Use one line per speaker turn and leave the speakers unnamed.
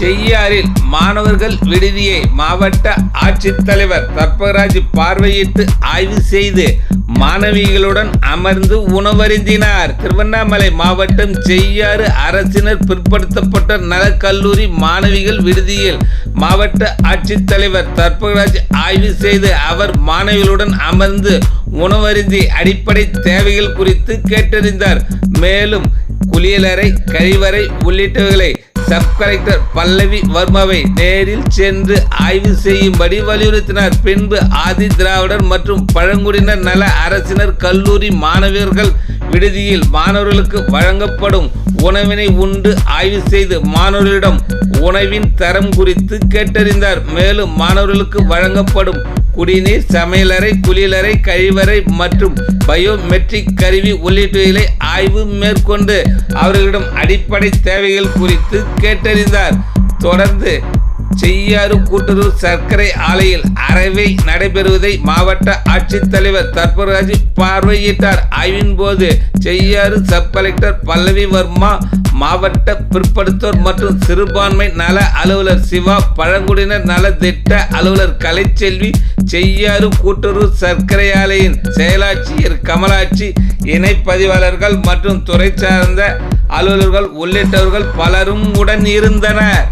செய்யாறில் மாணவர்கள் விடுதியை மாவட்ட ஆட்சித்தலைவர் தர்பராஜ் பார்வையிட்டு ஆய்வு செய்து மாணவிகளுடன் அமர்ந்து உணவருந்தினார். திருவண்ணாமலை மாவட்டம் செய்யாறு அரசினர் பிற்படுத்தப்பட்ட நலக்கல்லூரி மாணவிகள் விடுதியில் மாவட்ட ஆட்சித்தலைவர் தர்பராஜ் ஆய்வு செய்து அவர் மாணவிகளுடன் அமர்ந்து உணவருந்தி அடிப்படை தேவைகள் குறித்து கேட்டறிந்தார். மேலும் குளியலறை கழிவறை உள்ளிட்டவைகளை சப் கலெக்டர் பல்லவி வர்மாவை நேரில் சென்று ஆய்வு செய்யும்படி வலியுறுத்தினார். பின்பு ஆதி திராவிடர் மற்றும் பழங்குடியினர் நல அரசினர் கல்லூரி மாணவியர்கள் விடுதியில் மாணவர்களுக்கு வழங்கப்படும் உணவினை உண்டு ஆய்வு செய்து மாணவர்களிடம் உணவின் தரம் குறித்து கேட்டறிந்தார். மேலும் மாணவர்களுக்கு வழங்கப்படும் குடிநீர் சமையலறை குளியலறை கழிவறை மற்றும் பயோமெட்ரிக் கருவி உள்ளிட்டவைகளை ஆய்வு மேற்கொண்டு அவர்களிடம் அடிப்படை தேவைகள் குறித்து கேட்டறிந்தார். தொடர்ந்து செய்யாறு கூட்டுறவு சர்க்கரை ஆலையில் அறவை நடைபெறுவதை மாவட்ட ஆட்சித்தலைவர் தர்பராஜ் பார்வையிட்டார். ஆய்வின் போது செய்யாறு சப் கலெக்டர் பல்லவி வர்மா மாவட்ட பிற்படுத்தோர் மற்றும் சிறுபான்மை நல அலுவலர் சிவா பழங்குடியினர் நல திட்ட அலுவலர் கலைச்செல்வி செய்யாறு கூட்டுறவு சர்க்கரை ஆலையின் செயலாட்சியர் கமலாட்சி இணை பதிவாளர்கள் மற்றும் துறை சார்ந்த அலுவலர்கள் உள்ளிட்டவர்கள் பலரும் உடன் இருந்தனர்.